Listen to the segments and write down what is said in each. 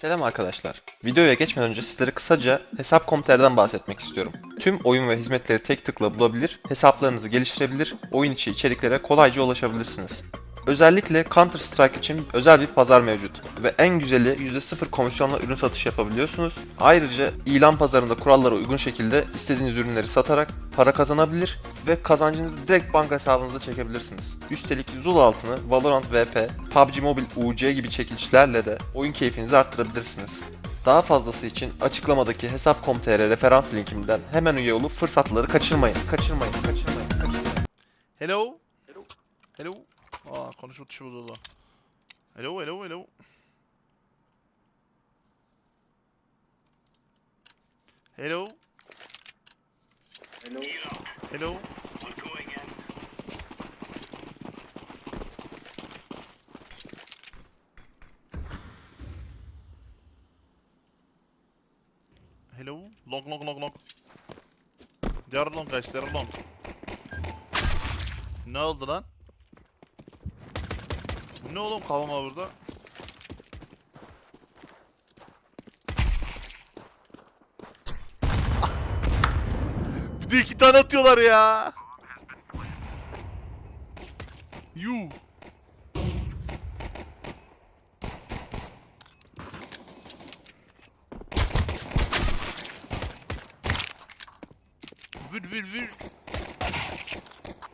Selam arkadaşlar. Videoya geçmeden önce sizlere kısaca Hesap.com.tr'den bahsetmek istiyorum. Tüm oyun ve hizmetleri tek tıkla bulabilir, hesaplarınızı geliştirebilir, oyun içi içeriklere kolayca ulaşabilirsiniz. Özellikle Counter Strike için özel bir pazar mevcut ve en güzeli %0 komisyonla ürün satış yapabiliyorsunuz. Ayrıca ilan pazarında kurallara uygun şekilde istediğiniz ürünleri satarak para kazanabilir ve kazancınızı direkt banka hesabınıza çekebilirsiniz. Üstelik Zul altını Valorant VP, PUBG Mobile UC gibi çekilişlerle de oyun keyfinizi arttırabilirsiniz. Daha fazlası için açıklamadaki hesap.com.tr referans linkimden hemen üye olup fırsatları kaçırmayın. Kaçırmayın, kaçırmayın, kaçırmayın. Hello? Hello? Hello? Aa konuşma tuşu bozuldu. Hello, hello, hello. Hello? Hello. Hello? Hello? Long, long, long, long. They are long guys, they are long. Ne oldu lan? Ne oğlum kafama burada? Bir de iki tane atıyorlar ya. Yuh. Vür vür vür.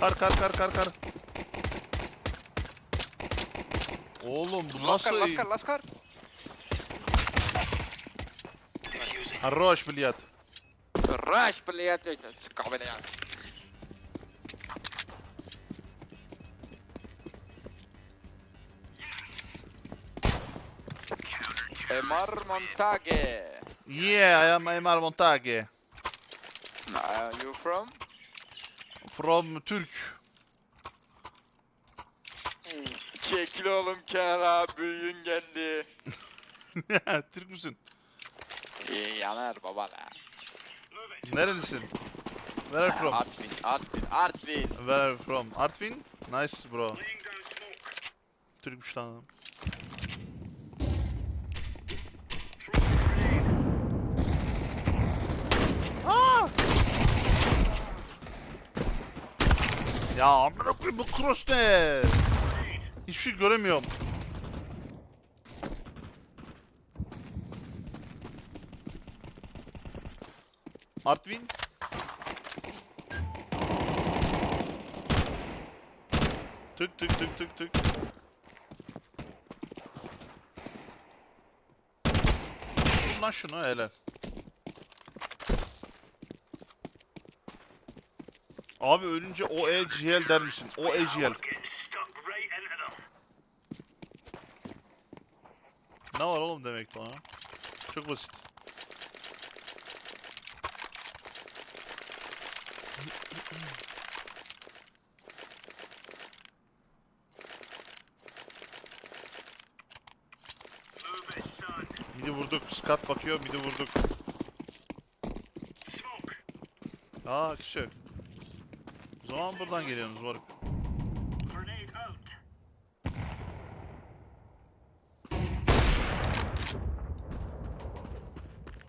Kar kar kar kar kar. Oğlum bu Ласкар, nasıl? ласкар, ласкар. Хорош, блядь. Раш, блядь, эти, сука, блядь. Эмар Монтаге. Yeah, I am Emar Montage. Uh, you from? From Türk. Çekil oğlum kenara, büyüğün geldi. Türk müsün? İyi yanar baba la. Nerelisin? Where are you from? Artvin, Artvin, Artvin. Where are you from? Artvin? Nice bro. Türkmüş lan adam. Aa! Ya amına koyayım bu cross ne? Hiçbir şey göremiyorum. Artvin? Tık tık tık tık tık. Lan şunu helal. Abi ölünce o EGL der misin? O EGL. Ne var oğlum demek bana? Çok basit. Midi vurduk. Skat bakıyor. Midi vurduk. Aa kişi. O zaman buradan geliyorsunuz moruk.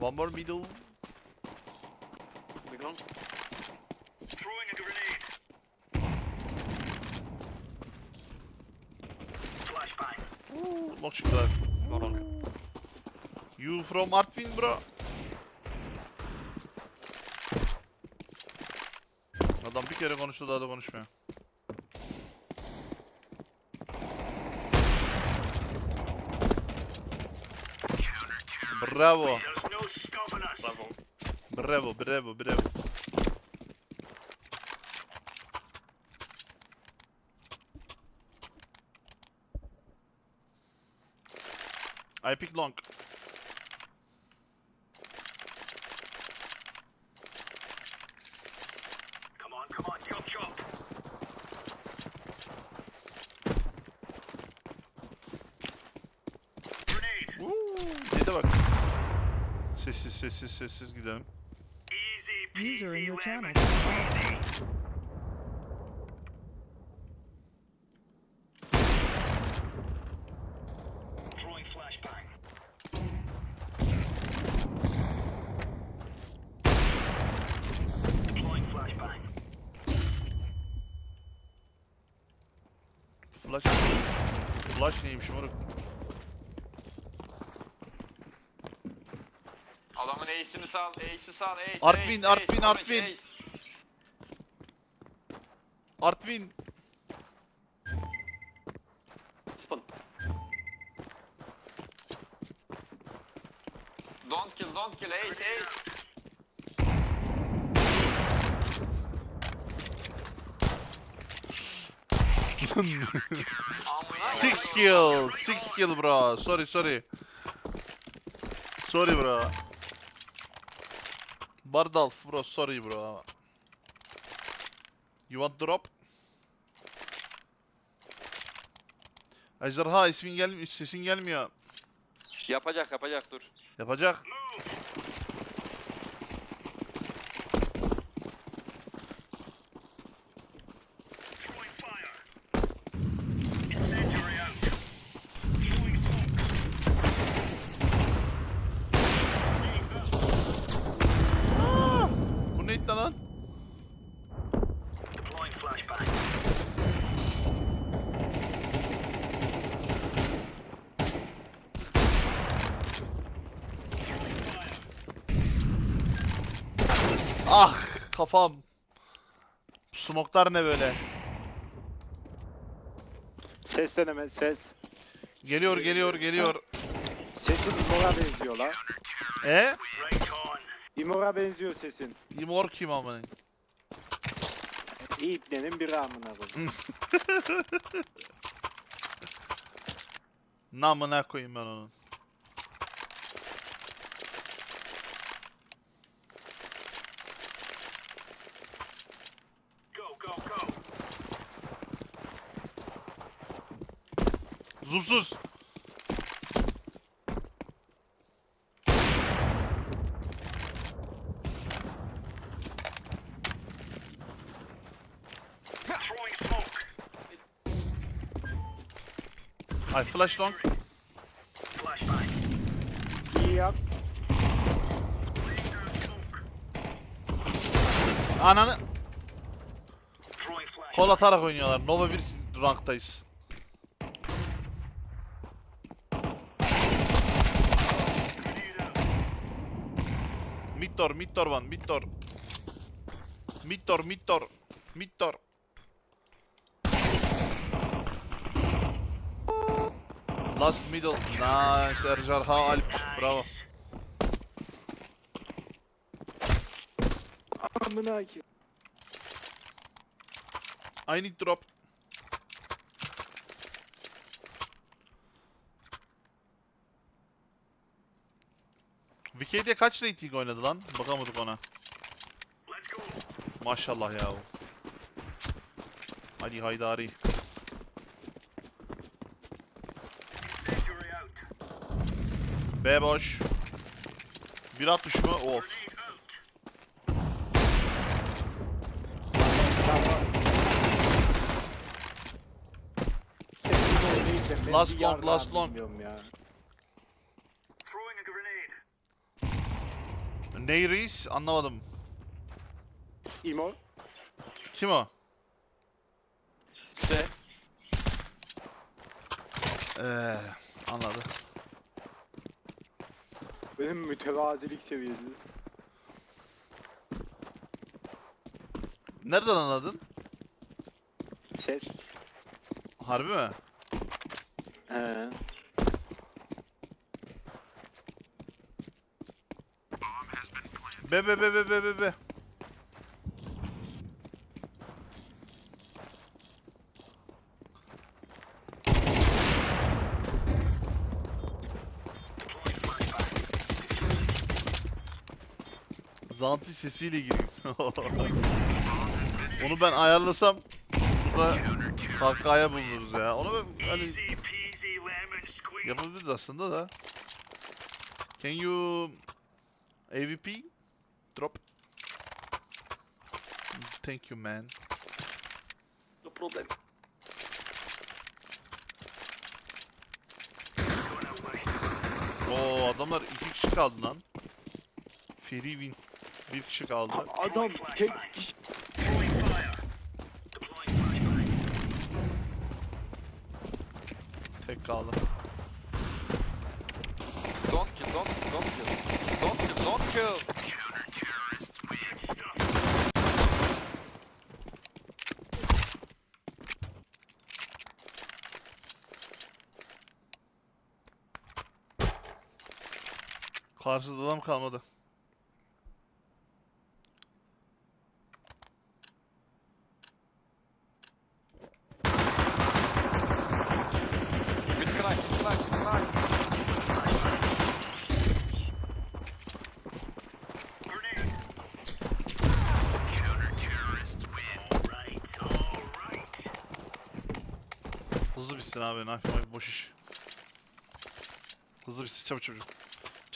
One more middle. Ooh, Long çıktılar. You from Artvin bro? Adam bir kere konuştu daha da konuşmuyor. Bravo. Bravo, bravo, bravo. I pick long. Uuu, Yede bak. Sessiz sessiz sessiz gidelim. User in your channel. Flash. Flash neymiş moruk. Ace'ini sal, ace'i sal, ace, Artvin, ace, Artvin, ace, Artvin. ace. Artvin. Spawn. Don't kill, don't kill, ace, ace. Six kill. Six kill bro. Sorry sorry. Sorry bro. Bardalf bro. Sorry bro. You want drop? Ejderha ismin gelmiyor, sesin gelmiyor. Yapacak, yapacak dur. Yapacak. Aa! Bu neydi lan? Ah kafam. Smoklar ne böyle? Ses deneme ses. Geliyor geliyor geliyor. Sesin İmor'a benziyor la. E? İmor'a benziyor sesin. Imor kim amına? İbnenin biri amına koyayım. Namına koyayım ben onun. Zoomsuz. Ay flash long. Yap. Ananı. Kol atarak oynuyorlar. Nova 1 ranktayız. Mid door, mid door one, mid door. Mid door, mid door, mid door. Last middle. Nice Erjarha Alp. Bravo. Amına ki. I need drop. VK'de kaç rating oynadı lan? Bakamadık ona. Maşallah ya. Hadi haydari. B boş. 1.60 mı? Of. Last long, last long. ya. Ney reis? Anlamadım. İmor. Kim o? Se. Eee anladı. Benim mütevazilik seviyesi. Nereden anladın? Ses. Harbi mi? He. Be be be be be be be. Zanti sesiyle gireyim. Onu ben ayarlasam burada kahkahaya bulunuruz ya. Onu ben hani yapabiliriz aslında da. Can you AVP drop? Thank you man. No problem. Oo adamlar iki kişi kaldı lan. Free win. Bir kişi kaldı. Adam tek kişi. tek kaldı. Don't kill, don't kill, don't kill. Don't kill, don't kill. Karşıda adam kalmadı. Mid crack, mid crack, mid crack. Hızlı bitsin abi. Knife knife boş iş. Hızlı bitsin çabuk çabuk. Çabuk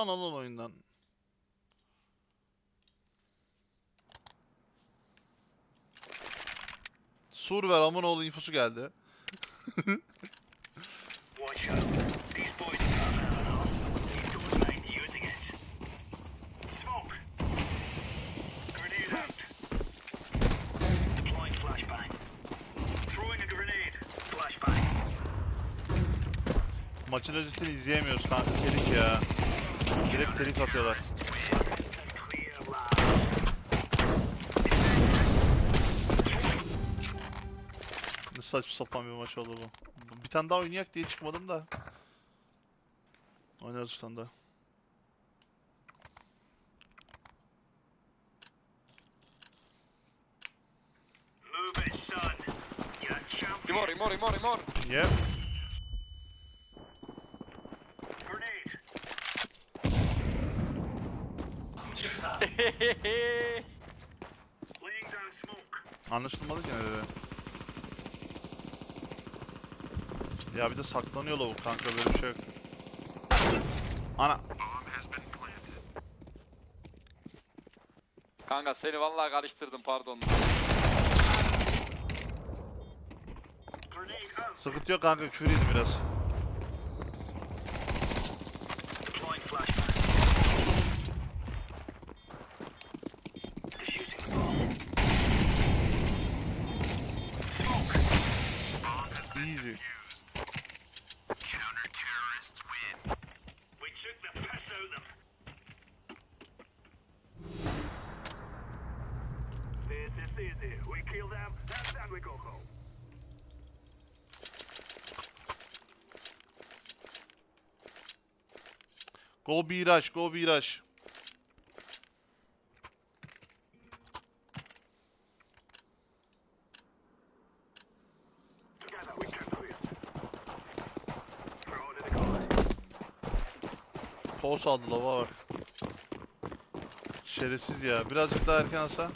Çıksana lan oyundan. Sur ver amın oğlu infosu geldi. Maçın özetini izleyemiyoruz kanka telik ya. Direkt telik atıyorlar. Ne saçma sapan bir maç oldu bu. Bir tane daha oynayak diye çıkmadım da. Oynarız bir tane daha. Imor, imor, imor, imor. Yep. Anlaşılmadı ki ne dedi. Ya bir de saklanıyor lavuk kanka böyle bir şey yok. Ana. Kanka seni vallahi karıştırdım pardon. Sıkıntı yok kanka küfür yedim biraz. Go Biraş, go Biraş. Pos aldı lava var. Şerefsiz ya. Birazcık daha erken alsa.